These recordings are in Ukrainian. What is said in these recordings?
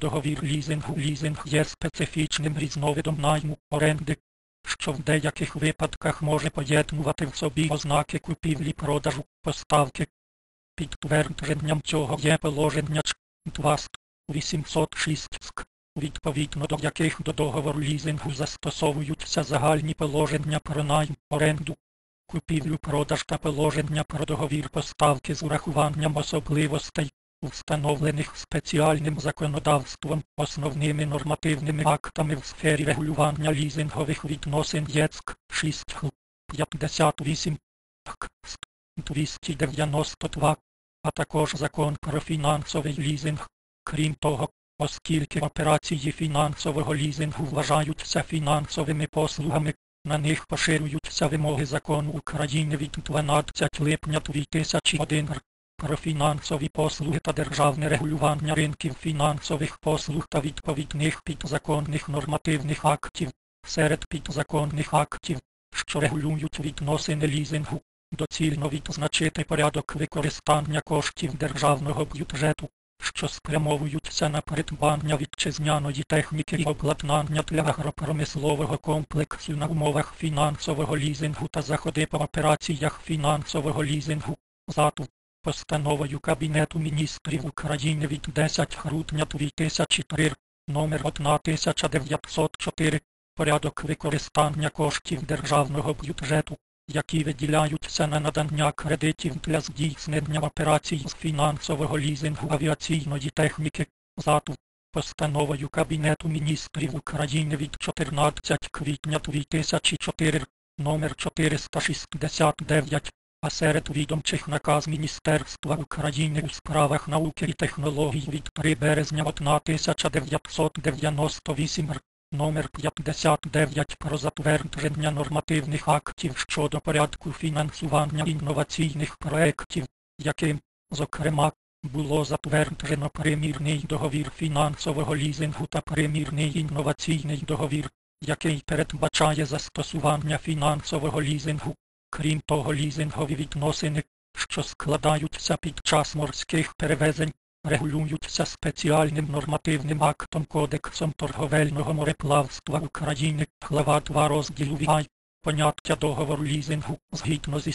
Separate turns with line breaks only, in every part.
Договір лізингу лізинг є специфічним різновидом найму оренди, що в деяких випадках може поєднувати в собі ознаки купівлі-продажу, поставки. Підтвердженням цього є положення ЧТВАСТ 806 СК, відповідно до яких до договору лізингу застосовуються загальні положення про найм, оренду, купівлю-продаж та положення про договір поставки з урахуванням особливостей, встановлених спеціальним законодавством, основними нормативними актами в сфері регулювання лізингових відносин ЄЦК 6 х 58 ТК 292, а також закон про фінансовий лізинг. Крім того, оскільки операції фінансового лізингу вважаються фінансовими послугами, на них поширюються вимоги закону України від 12 липня 2001 р про фінансові послуги та державне регулювання ринків фінансових послуг та відповідних підзаконних нормативних актів. Серед підзаконних актів, що регулюють відносини лізингу, доцільно відзначити порядок використання коштів державного бюджету, що спрямовуються на придбання вітчизняної техніки і обладнання для агропромислового комплексу на умовах фінансового лізингу та заходи по операціях фінансового лізингу, ЗАТУ, постановою Кабінету міністрів України від 10 грудня 2003, номер 1904, порядок використання коштів державного бюджету, які виділяються на надання кредитів для здійснення операцій з фінансового лізингу авіаційної техніки, ЗАТУ, постановою Кабінету міністрів України від 14 квітня 2004, номер 469, а серед відомчих наказ Міністерства України у справах науки і технологій від 3 березня 1998 р. Номер 59 про затвердження нормативних актів щодо порядку фінансування інноваційних проєктів, яким, зокрема, було затверджено примірний договір фінансового лізингу та примірний інноваційний договір, який передбачає застосування фінансового лізингу. Крім того, лізингові відносини, що складаються під час морських перевезень, регулюються спеціальним нормативним актом Кодексом торговельного мореплавства України, глава 2 розділу ВІАЙ, поняття договору лізингу, згідно зі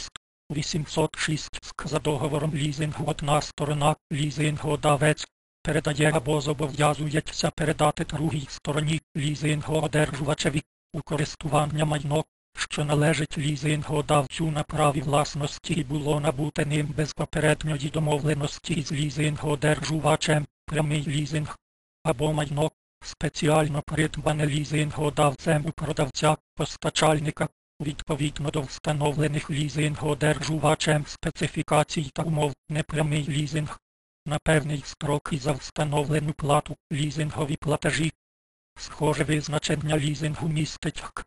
806 СК за договором лізингу одна сторона, лізингодавець, передає або зобов'язується передати другій стороні лізингоодержувачеві у користування майно, що належить лізингодавцю на праві власності і було набуте ним без попередньої домовленості з лізингодержувачем, прямий лізинг, або майно, спеціально придбане лізингодавцем у продавця, постачальника, відповідно до встановлених лізингодержувачем специфікацій та умов, непрямий лізинг, на певний строк і за встановлену плату лізингові платежі. Схоже визначення лізингу містить х.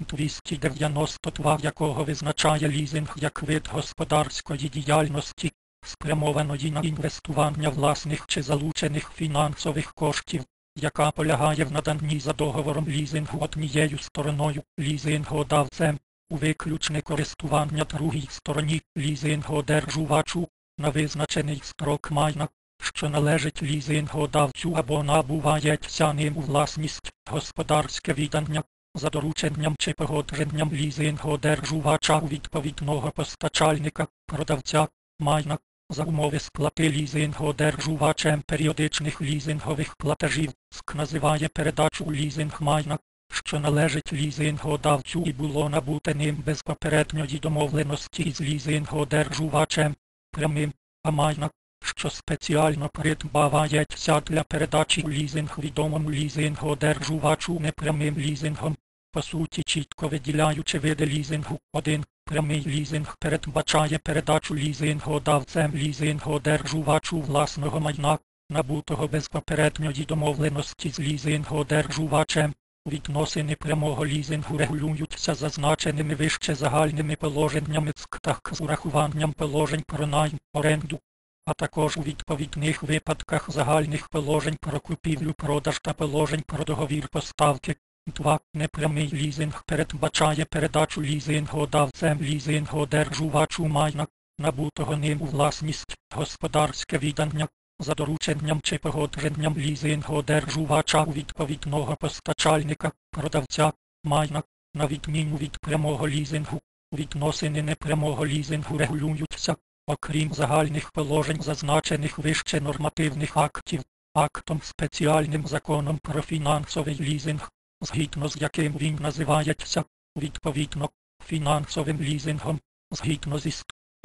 292 якого визначає лізинг як вид господарської діяльності, спрямованої на інвестування власних чи залучених фінансових коштів, яка полягає в наданні за договором лізингу однією стороною лізингодавцем, у виключне користування другій стороні лізингодержувачу на визначений строк майна, що належить лізингодавцю або набувається ним у власність. Господарське віддання за дорученням чи погодженням лізингодержувача у відповідного постачальника, продавця, майна, за умови сплати лізингодержувачем періодичних лізингових платежів, СК називає передачу лізинг майна, що належить лізингодавцю і було набуте ним без попередньої домовленості з лізингодержувачем, прямим, а майна, що спеціально придбавається для передачі лізинг відомому лізингодержувачу непрямим лізингом, по суті чітко виділяючи види лізингу. Один прямий лізинг передбачає передачу лізингодавцем лізингодержувачу власного майна, набутого без попередньої домовленості з лізингодержувачем. Відносини прямого лізингу регулюються зазначеними вище загальними положеннями ЦКТАХ з урахуванням положень про найм, оренду, а також у відповідних випадках загальних положень про купівлю, продаж та положень про договір поставки. 2. Непрямий лізинг передбачає передачу лізингодавцем лізингодержувачу майна, набутого ним у власність, господарське віддання, за дорученням чи погодженням лізингоодержувача у відповідного постачальника, продавця, майна, на відміну від прямого лізингу. Відносини непрямого лізингу регулюються, окрім загальних положень зазначених вище нормативних актів, актом спеціальним законом про фінансовий лізинг, згідно з яким він називається, відповідно, фінансовим лізингом, згідно зі.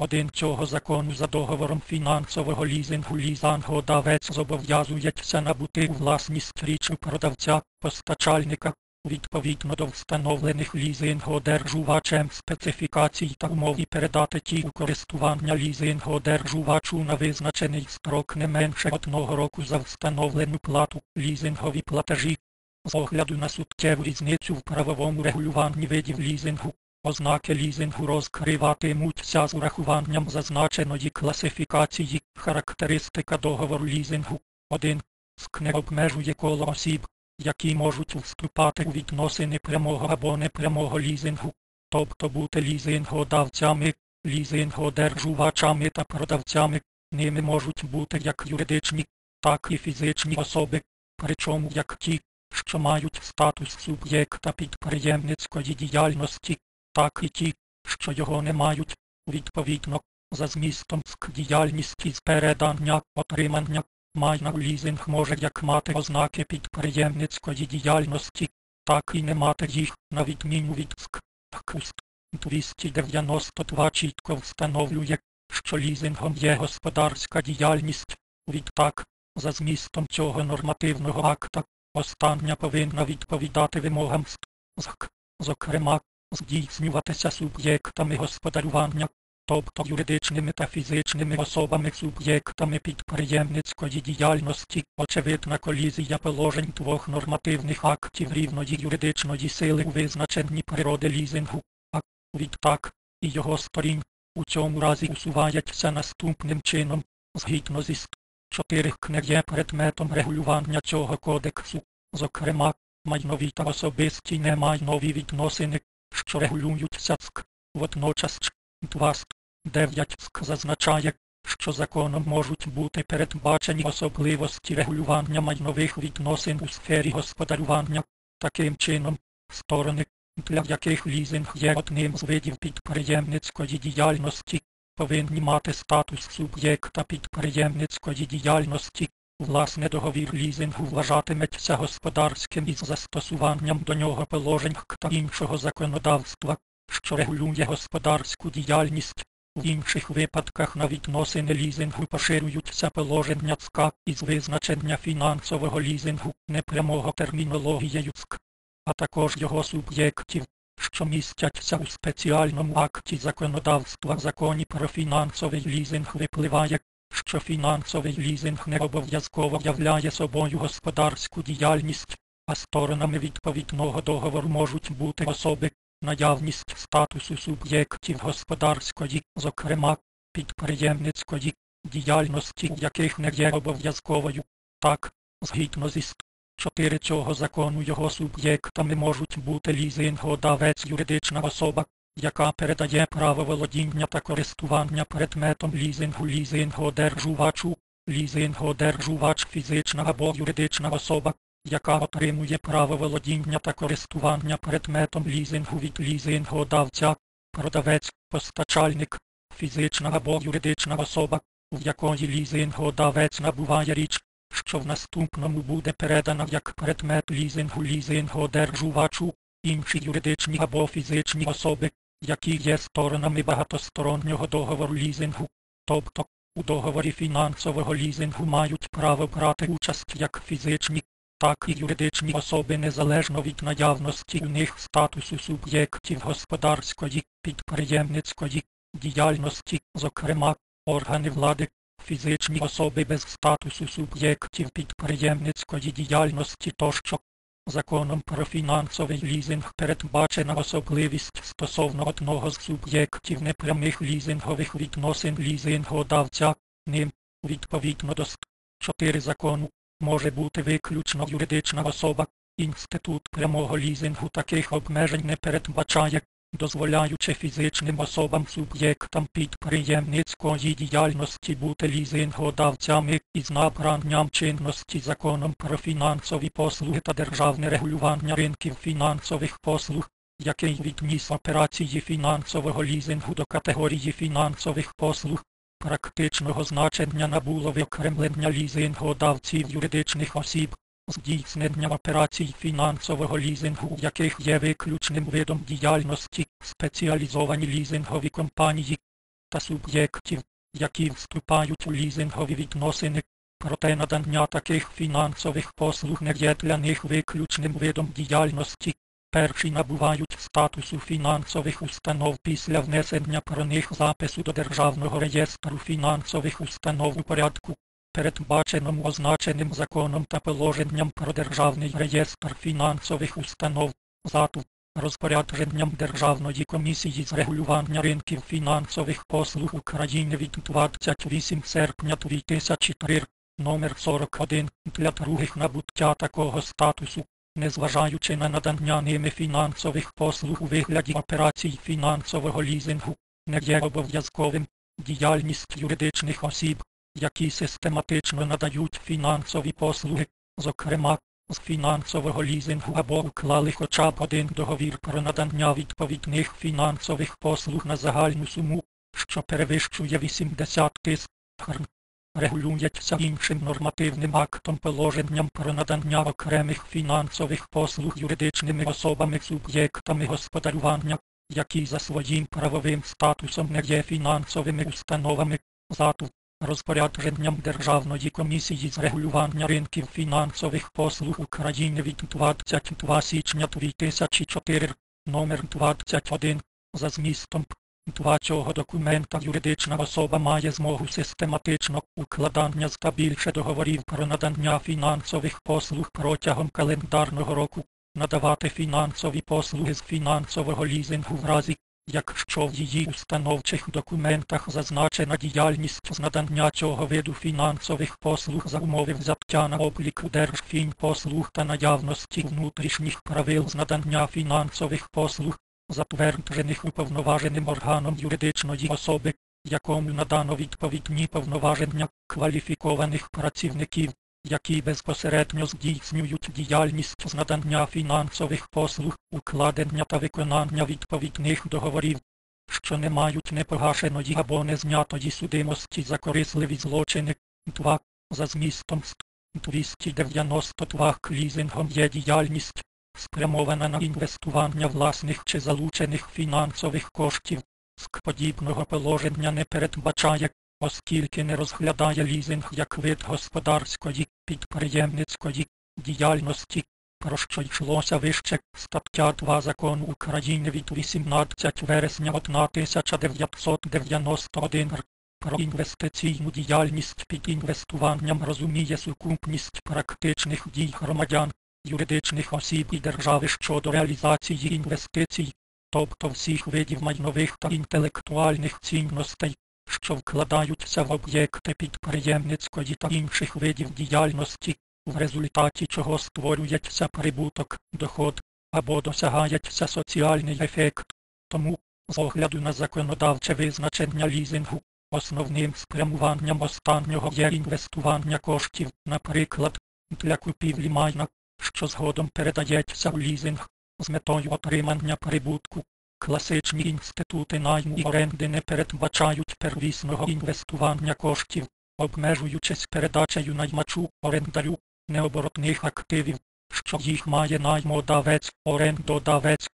1 цього закону за договором фінансового лізингу лізангодавець зобов'язується набути у власність річ продавця, постачальника, відповідно до встановлених лізингоодержувачем специфікацій та умов і передати ті у користування лізингоодержувачу на визначений строк не менше одного року за встановлену плату, лізингові платежі. З огляду на суттєву різницю в правовому регулюванні видів лізингу, ознаки лізингу розкриватимуться з урахуванням зазначеної класифікації, характеристика договору лізингу. 1. СК не обмежує коло осіб, які можуть вступати у відносини прямого або непрямого лізингу, тобто бути лізингодавцями, лізингодержувачами та продавцями, ними можуть бути як юридичні, так і фізичні особи, причому як ті, що мають статус суб'єкта підприємницької діяльності, так і ті, що його не мають, відповідно, за змістом з діяльності з передання, отримання, майна лізинг може як мати ознаки підприємницької діяльності, так і не мати їх, на відміну від СК. КУСТ 292 чітко встановлює, що лізингом є господарська діяльність, відтак, за змістом цього нормативного акта, остання повинна відповідати вимогам СТ, ЗК, зокрема, здійснюватися суб'єктами господарювання, тобто юридичними та фізичними особами суб'єктами підприємницької діяльності, очевидна колізія положень двох нормативних актів рівної юридичної сили у визначенні природи лізингу, а відтак і його сторін у цьому разі усувається наступним чином, згідно зі 4 не є предметом регулювання цього кодексу, зокрема, майнові та особисті немайнові відносини, що регулюються СК, водночас 2 ст. 9 СК зазначає, що законом можуть бути передбачені особливості регулювання майнових відносин у сфері господарювання, таким чином, сторони, для яких лізинг є одним з видів підприємницької діяльності, повинні мати статус суб'єкта підприємницької діяльності. Власне договір лізингу вважатиметься господарським із застосуванням до нього положень та іншого законодавства, що регулює господарську діяльність. В інших випадках на відносини лізингу поширюються положення ЦК із визначення фінансового лізингу непрямого термінологією ЦК, а також його суб'єктів, що містяться у спеціальному акті законодавства законі про фінансовий лізинг випливає, що фінансовий лізинг не обов'язково являє собою господарську діяльність, а сторонами відповідного договору можуть бути особи, наявність статусу суб'єктів господарської, зокрема, підприємницької діяльності, яких не є обов'язковою. Так, згідно зі 4 цього закону його суб'єктами можуть бути лізингодавець юридична особа, яка передає право володіння та користування предметом лізингу лізингодержувачу, лізингодержувач фізична або юридична особа, яка отримує право володіння та користування предметом лізингу від лізингодавця, продавець, постачальник, фізична або юридична особа, в якої лізингодавець набуває річ, що в наступному буде передана як предмет лізингу лізингодержувачу, інші юридичні або фізичні особи, які є сторонами багатостороннього договору лізингу, тобто у договорі фінансового лізингу мають право брати участь як фізичні, так і юридичні особи незалежно від наявності у них статусу суб'єктів господарської, підприємницької діяльності, зокрема, органи влади, фізичні особи без статусу суб'єктів підприємницької діяльності тощо. Законом про фінансовий лізинг передбачена особливість стосовно одного з суб'єктів непрямих лізингових відносин лізингодавця, ним, відповідно до ст. 4 закону, може бути виключно юридична особа. Інститут прямого лізингу таких обмежень не передбачає, дозволяючи фізичним особам суб'єктам підприємницької діяльності бути лізингодавцями із набранням чинності законом про фінансові послуги та державне регулювання ринків фінансових послуг, який відніс операції фінансового лізингу до категорії фінансових послуг. Практичного значення набуло виокремлення лізингодавців юридичних осіб, здійснення операцій фінансового лізингу, яких є виключним видом діяльності, спеціалізовані лізингові компанії та суб'єктів, які вступають у лізингові відносини. Проте надання таких фінансових послуг не є для них виключним видом діяльності. Перші набувають статусу фінансових установ після внесення про них запису до Державного реєстру фінансових установ у порядку, передбаченому означеним законом та положенням про Державний реєстр фінансових установ, ЗАТУ, розпорядженням Державної комісії з регулювання ринків фінансових послуг України від 28 серпня 2003, номер 41 для других набуття такого статусу незважаючи на надання ними фінансових послуг у вигляді операцій фінансового лізингу, не є обов'язковим діяльність юридичних осіб, які систематично надають фінансові послуги, зокрема, з фінансового лізингу або уклали хоча б один договір про надання відповідних фінансових послуг на загальну суму, що перевищує 80 тисяч гривень регулюється іншим нормативним актом положенням про надання окремих фінансових послуг юридичними особами суб'єктами господарювання, які за своїм правовим статусом не є фінансовими установами ЗАТУ. Розпорядженням Державної комісії з регулювання ринків фінансових послуг України від 22 січня 2004 номер 21 за змістом Два цього документа юридична особа має змогу систематично укладання та більше договорів про надання фінансових послуг протягом календарного року, надавати фінансові послуги з фінансового лізингу в разі, якщо в її установчих документах зазначена діяльність з надання цього виду фінансових послуг за умови взяття на облік держфінпослуг та наявності внутрішніх правил з надання фінансових послуг затверджених уповноваженим органом юридичної особи, якому надано відповідні повноваження кваліфікованих працівників, які безпосередньо здійснюють діяльність з надання фінансових послуг, укладення та виконання відповідних договорів, що не мають непогашеної або незнятої судимості за корисливі злочини, 2. За змістом 292 клізингом є діяльність, спрямована на інвестування власних чи залучених фінансових коштів, ск. Подібного положення не передбачає, оскільки не розглядає лізинг як вид господарської, підприємницької діяльності, про що йшлося вище стаття 2 закону України від 18 вересня 1991 про інвестиційну діяльність під інвестуванням розуміє сукупність практичних дій громадян, юридичних осіб і держави щодо реалізації інвестицій, тобто всіх видів майнових та інтелектуальних цінностей, що вкладаються в об'єкти підприємницької та інших видів діяльності, в результаті чого створюється прибуток, доход або досягається соціальний ефект. Тому, з огляду на законодавче визначення лізингу, основним спрямуванням останнього є інвестування коштів, наприклад, для купівлі майна що згодом передається у лізинг з метою отримання прибутку. Класичні інститути найму оренди не передбачають первісного інвестування коштів, обмежуючись передачею наймачу орендарю необоротних активів, що їх має наймодавець, орендодавець.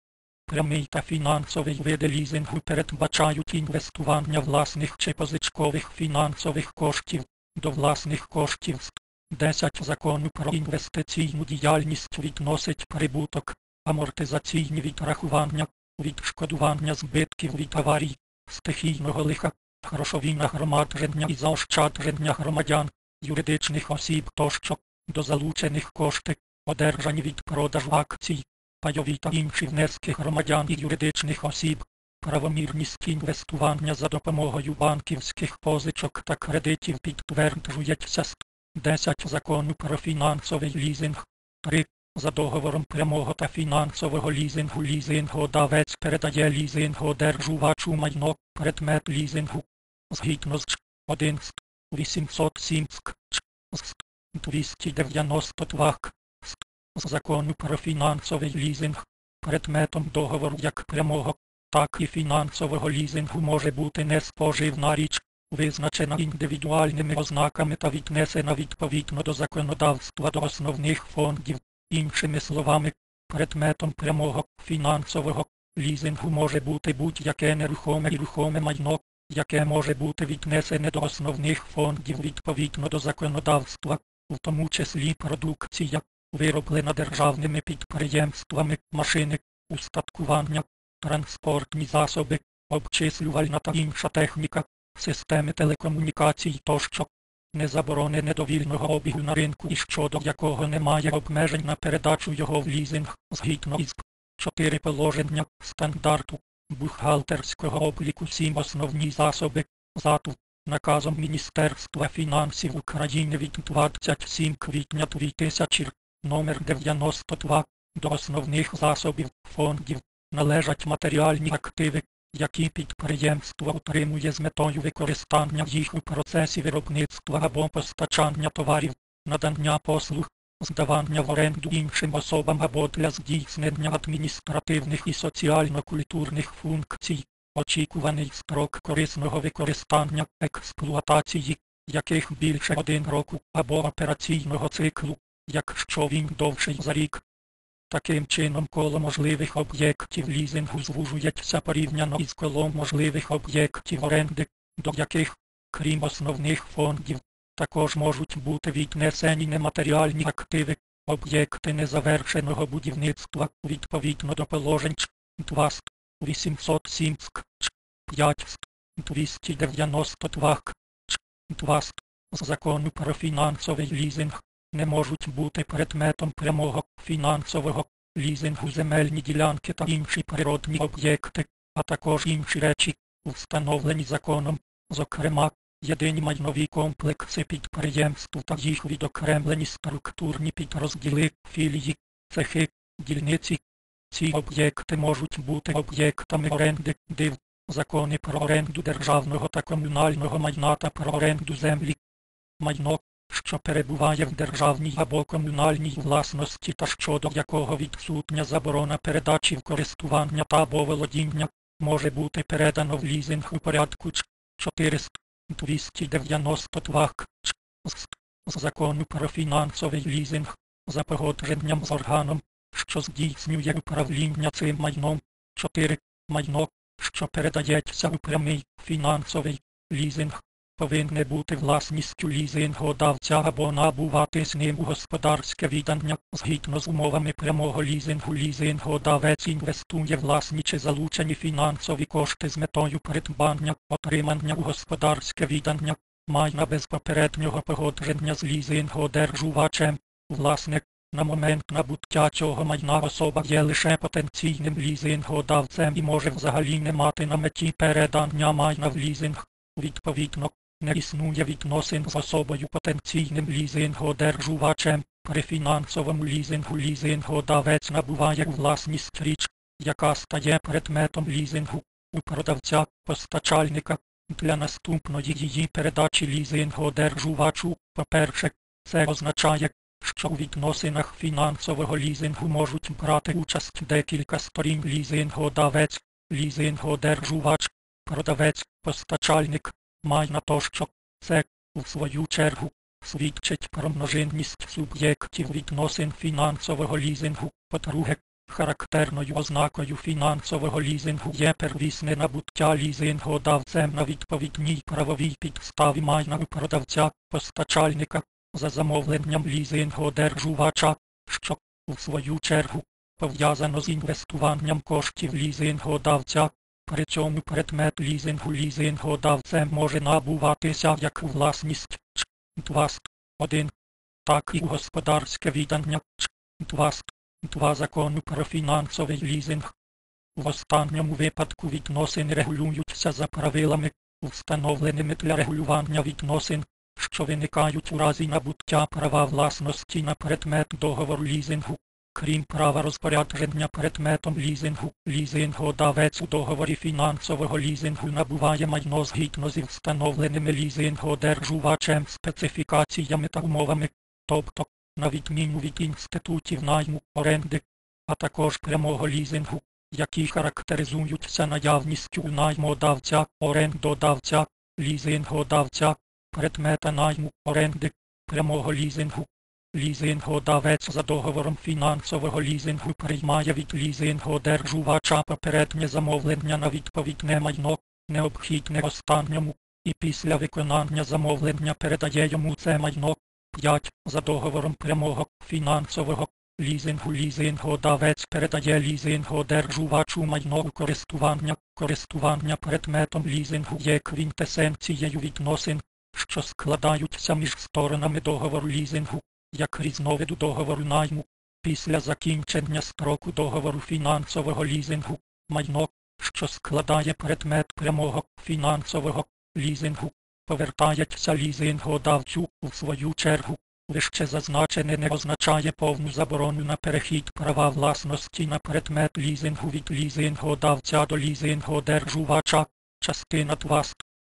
Прямий та фінансовий види лізингу передбачають інвестування власних чи позичкових фінансових коштів до власних коштів 10 закону про інвестиційну діяльність відносить прибуток, амортизаційні відрахування, відшкодування збитків від аварій, стихійного лиха, грошові нагромадження і заощадження громадян, юридичних осіб тощо, до залучених кошти, одержані від продажу акцій, пайові та інші внески громадян і юридичних осіб, правомірність інвестування за допомогою банківських позичок та кредитів підтверджується 10 закону про фінансовий лізинг. 3. За договором прямого та фінансового лізингу лізингодавець передає лізингодержувачу майно предмет лізингу згідно з Ч 1 ст 807 з 292 з закону про фінансовий лізинг предметом договору як прямого, так і фінансового лізингу може бути неспоживна річ, визначена індивідуальними ознаками та віднесена відповідно до законодавства до основних фондів. Іншими словами, предметом прямого фінансового лізингу може бути будь-яке нерухоме і рухоме майно, яке може бути віднесене до основних фондів відповідно до законодавства, в тому числі продукція, вироблена державними підприємствами, машини, устаткування, транспортні засоби, обчислювальна та інша техніка, системи телекомунікацій тощо, не заборонене до вільного обігу на ринку і щодо якого немає обмежень на передачу його в лізинг згідно із 4 положення стандарту бухгалтерського обліку 7 основні засоби ЗАТУ. Наказом Міністерства фінансів України від 27 квітня 2000 номер 92 до основних засобів фондів належать матеріальні активи, які підприємство отримує з метою використання їх у процесі виробництва або постачання товарів, надання послуг, здавання в оренду іншим особам або для здійснення адміністративних і соціально-культурних функцій, очікуваний строк корисного використання експлуатації, яких більше один року або операційного циклу, якщо він довший за рік. Таким чином коло можливих об'єктів лізингу звужується порівняно із колом можливих об'єктів оренди, до яких, крім основних фондів, також можуть бути віднесені нематеріальні активи, об'єкти незавершеного будівництва відповідно до положень Ч. 2 ст 807 ск Ч 5 ст 292 к. Ч. 2 з закону про фінансовий лізинг не можуть бути предметом прямого фінансового лізингу земельні ділянки та інші природні об'єкти, а також інші речі, встановлені законом, зокрема, єдині майнові комплекси підприємств та їх відокремлені структурні підрозділи, філії, цехи, дільниці. Ці об'єкти можуть бути об'єктами оренди, див, закони про оренду державного та комунального майна та про оренду землі. Майно, що перебуває в державній або комунальній власності та щодо якого відсутня заборона передачі в користування та або володіння, може бути передано в лізинг у порядку Ч 400 292 к Ч з, з закону про фінансовий лізинг за погодженням з органом, що здійснює управління цим майном. 4. Майно, що передається у прямий фінансовий лізинг повинне бути власністю лізингодавця або набуватись ним у господарське віддання згідно з умовами прямого лізингу лізингодавець інвестує власні чи залучені фінансові кошти з метою придбання, отримання у господарське віддання, майна без попереднього погодження з лізингодержувачем, власник. На момент набуття цього майна особа є лише потенційним лізингодавцем і може взагалі не мати на меті передання майна в лізинг. Відповідно, не існує відносин з особою потенційним лізингодержувачем. При фінансовому лізингу лізингодавець набуває власність річ, яка стає предметом лізингу у продавця постачальника для наступної її передачі лізингодержувачу. По-перше, це означає, що у відносинах фінансового лізингу можуть брати участь декілька сторін лізингодавець, лізингодержувач, продавець, постачальник, майна тощо. Це, у свою чергу, свідчить про множинність суб'єктів відносин фінансового лізингу. По-друге, характерною ознакою фінансового лізингу є первісне набуття лізингодавцем на відповідній правовій підставі майна у продавця, постачальника, за замовленням лізингодержувача, що, у свою чергу, пов'язано з інвестуванням коштів лізингодавця, при цьому предмет лізингу лізингодавцем може набуватися як власність. Ч 2 1, так і господарське віддання Ч 2 2 закону про фінансовий лізинг. В останньому випадку відносини регулюються за правилами, встановленими для регулювання відносин, що виникають у разі набуття права власності на предмет договору лізингу. Крім права розпорядження предметом лізингу, лізингодавець у договорі фінансового лізингу набуває майно згідно зі встановленими лізингодержувачем специфікаціями та умовами, тобто, на відміну від інститутів найму оренди, а також прямого лізингу, які характеризуються наявністю наймодавця, орендодавця, лізингодавця, предмета найму оренди, прямого лізингу. Лізингодавець за договором фінансового лізингу приймає від лізингодержувача попереднє замовлення на відповідне майно, необхідне останньому, і після виконання замовлення передає йому це майно. 5. За договором прямого фінансового лізингу лізингодавець передає лізингодержувачу майно у користування. Користування предметом лізингу є квінтесенцією відносин, що складаються між сторонами договору лізингу, як різновиду договору найму. Після закінчення строку договору фінансового лізингу, майно, що складає предмет прямого фінансового лізингу, повертається лізингодавцю у свою чергу. Вище зазначене не означає повну заборону на перехід права власності на предмет лізингу від лізингодавця до лізингодержувача. Частина 2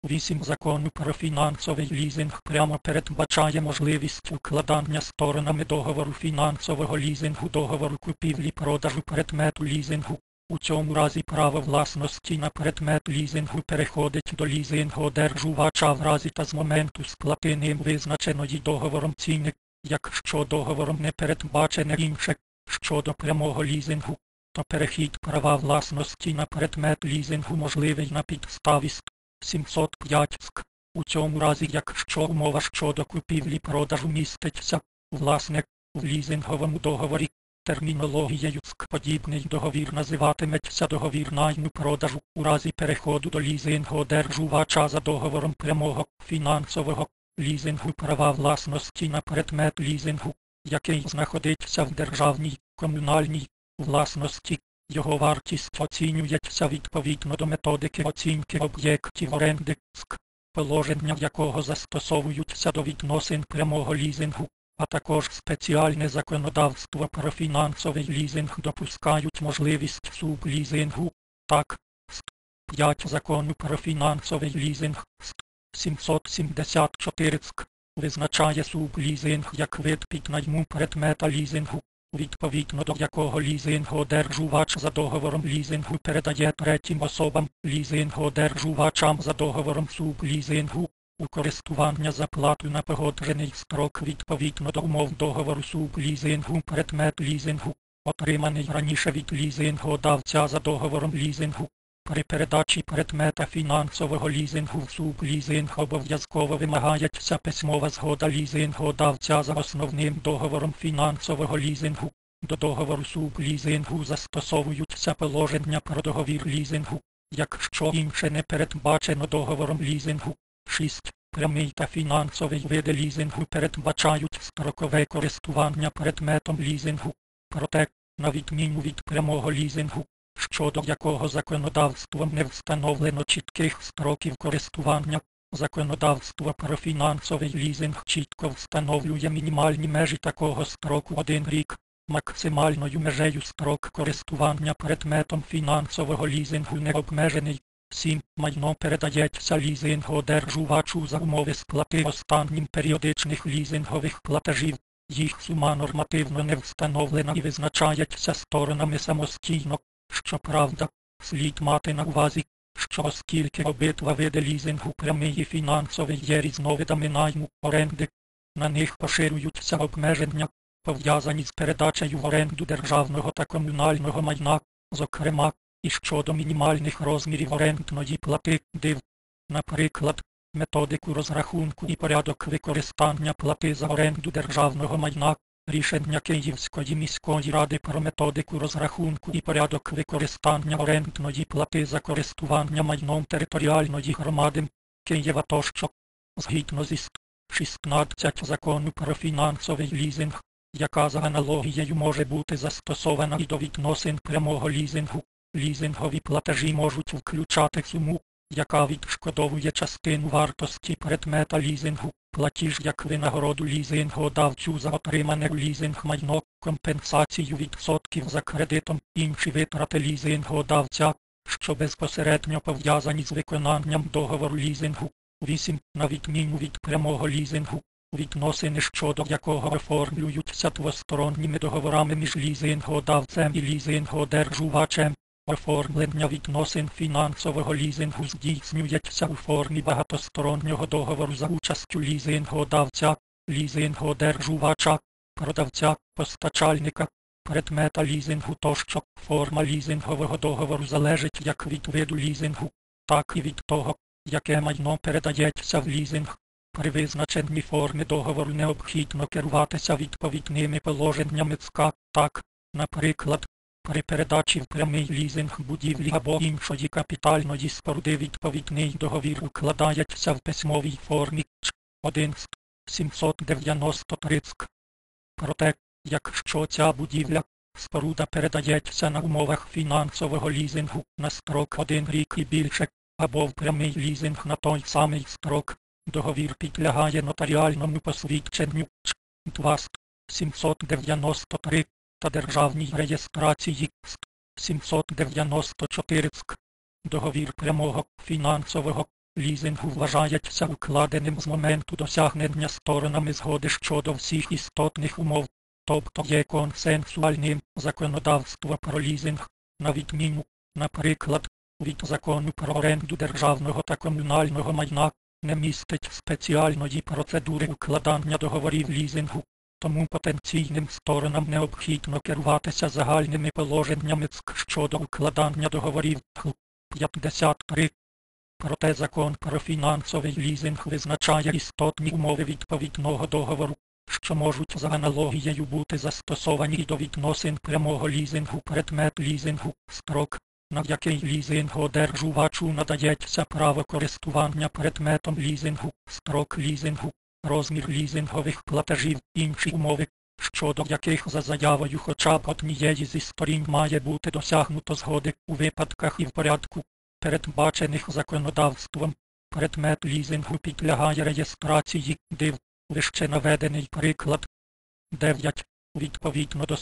8 закону про фінансовий лізинг прямо передбачає можливість укладання сторонами договору фінансового лізингу договору купівлі-продажу предмету лізингу. У цьому разі право власності на предмет лізингу переходить до лізингодержувача в разі та з моменту сплати ним визначеної договором ціни, якщо договором не передбачене інше, щодо прямого лізингу, то перехід права власності на предмет лізингу можливий на підставі ст. 705 ск. У цьому разі, якщо умова щодо купівлі-продажу міститься, власне, в лізинговому договорі, термінологією СК подібний договір називатиметься договір найму продажу у разі переходу до лізингодержувача за договором прямого фінансового лізингу права власності на предмет лізингу, який знаходиться в державній комунальній власності. Його вартість оцінюється відповідно до методики оцінки об'єктів оренди, СК, положення якого застосовуються до відносин прямого лізингу, а також спеціальне законодавство про фінансовий лізинг допускають можливість сублізингу. Так, ст. 5 закону про фінансовий лізинг ст. 774 СК визначає сублізинг як вид піднайму предмета лізингу, відповідно до якого лізингодержувач за договором лізингу передає третім особам лізингодержувачам за договором сублізингу у користування за плату на погоджений строк відповідно до умов договору сублізингу предмет лізингу, отриманий раніше від лізингодавця за договором лізингу. При передачі предмета фінансового лізингу в сублізинг обов'язково вимагається письмова згода лізингодавця за основним договором фінансового лізингу. До договору сублізингу застосовуються положення про договір лізингу, якщо інше не передбачено договором лізингу. 6. Прямий та фінансовий види лізингу передбачають строкове користування предметом лізингу. Проте, на відміну від прямого лізингу, щодо якого законодавством не встановлено чітких строків користування, законодавство про фінансовий лізинг чітко встановлює мінімальні межі такого строку один рік, максимальною межею строк користування предметом фінансового лізингу не обмежений. 7. Майно передається лізингодержувачу за умови сплати останнім періодичних лізингових платежів. Їх сума нормативно не встановлена і визначається сторонами самостійно. Щоправда, слід мати на увазі, що оскільки обидва види лізингу прямий і фінансовий є різновидами найму оренди, на них поширюються обмеження, пов'язані з передачею в оренду державного та комунального майна, зокрема, і щодо мінімальних розмірів орендної плати див, наприклад, методику розрахунку і порядок використання плати за оренду державного майна, рішення Київської міської ради про методику розрахунку і порядок використання орендної плати за користування майном територіальної громади Києва тощо, згідно зі 16 закону про фінансовий лізинг, яка за аналогією може бути застосована і до відносин прямого лізингу. Лізингові платежі можуть включати суму, яка відшкодовує частину вартості предмета лізингу, платіж як винагороду лізингодавцю за отримане в лізинг майно, компенсацію відсотків за кредитом, інші витрати лізингодавця, що безпосередньо пов'язані з виконанням договору лізингу. 8. На відміну від прямого лізингу, відносини щодо якого оформлюються двосторонніми договорами між лізингодавцем і лізингодержувачем. Оформлення відносин фінансового лізингу здійснюється у формі багатостороннього договору за участю лізингодавця, лізингодержувача, продавця, постачальника, предмета лізингу тощо. Форма лізингового договору залежить як від виду лізингу, так і від того, яке майно передається в лізинг. При визначенні форми договору необхідно керуватися відповідними положеннями ЦК, так, наприклад, при передачі в прямий лізинг будівлі або іншої капітальної споруди відповідний договір укладається в письмовій формі. Ч 1 793 Проте, якщо ця будівля, споруда передається на умовах фінансового лізингу на строк один рік і більше, або в прямий лізинг на той самий строк, договір підлягає нотаріальному посвідченню. Ч 2 793 та державній реєстрації СТ 794 СК. Договір прямого фінансового лізингу вважається укладеним з моменту досягнення сторонами згоди щодо всіх істотних умов, тобто є консенсуальним законодавство про лізинг, на відміну, наприклад, від закону про оренду державного та комунального майна, не містить спеціальної процедури укладання договорів лізингу тому потенційним сторонам необхідно керуватися загальними положеннями ЦК щодо укладання договорів 53. Проте закон про фінансовий лізинг визначає істотні умови відповідного договору, що можуть за аналогією бути застосовані до відносин прямого лізингу предмет лізингу, строк, на який лізингодержувачу надається право користування предметом лізингу, строк лізингу, розмір лізингових платежів, інші умови, щодо яких за заявою хоча б однієї зі сторін має бути досягнуто згоди у випадках і в порядку, передбачених законодавством. Предмет лізингу підлягає реєстрації див, вище наведений приклад 9. Відповідно до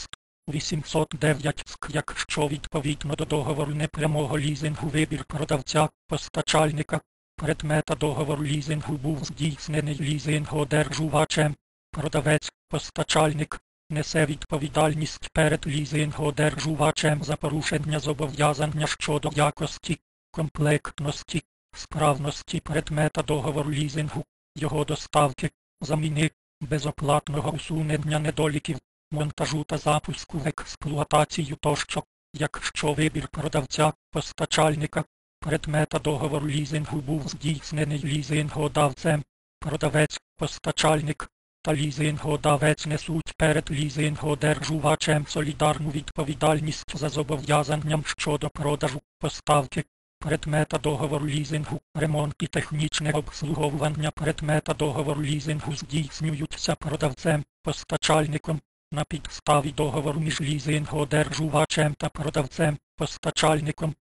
809 СК, якщо відповідно до договору непрямого лізингу вибір продавця, постачальника, предмета договору лізингу був здійснений лізингодержувачем. Продавець, постачальник, несе відповідальність перед лізингодержувачем за порушення зобов'язання щодо якості, комплектності, справності предмета договору лізингу, його доставки, заміни, безоплатного усунення недоліків, монтажу та запуску в експлуатацію тощо, якщо вибір продавця, постачальника, предмета договору лізингу був здійснений лізингодавцем, продавець, постачальник та лізингодавець несуть перед лізингодержувачем солідарну відповідальність за зобов'язанням щодо продажу, поставки, предмета договору лізингу, ремонт і технічне обслуговування предмета договору лізингу здійснюються продавцем, постачальником, на підставі договору між лізингодержувачем та продавцем, постачальником,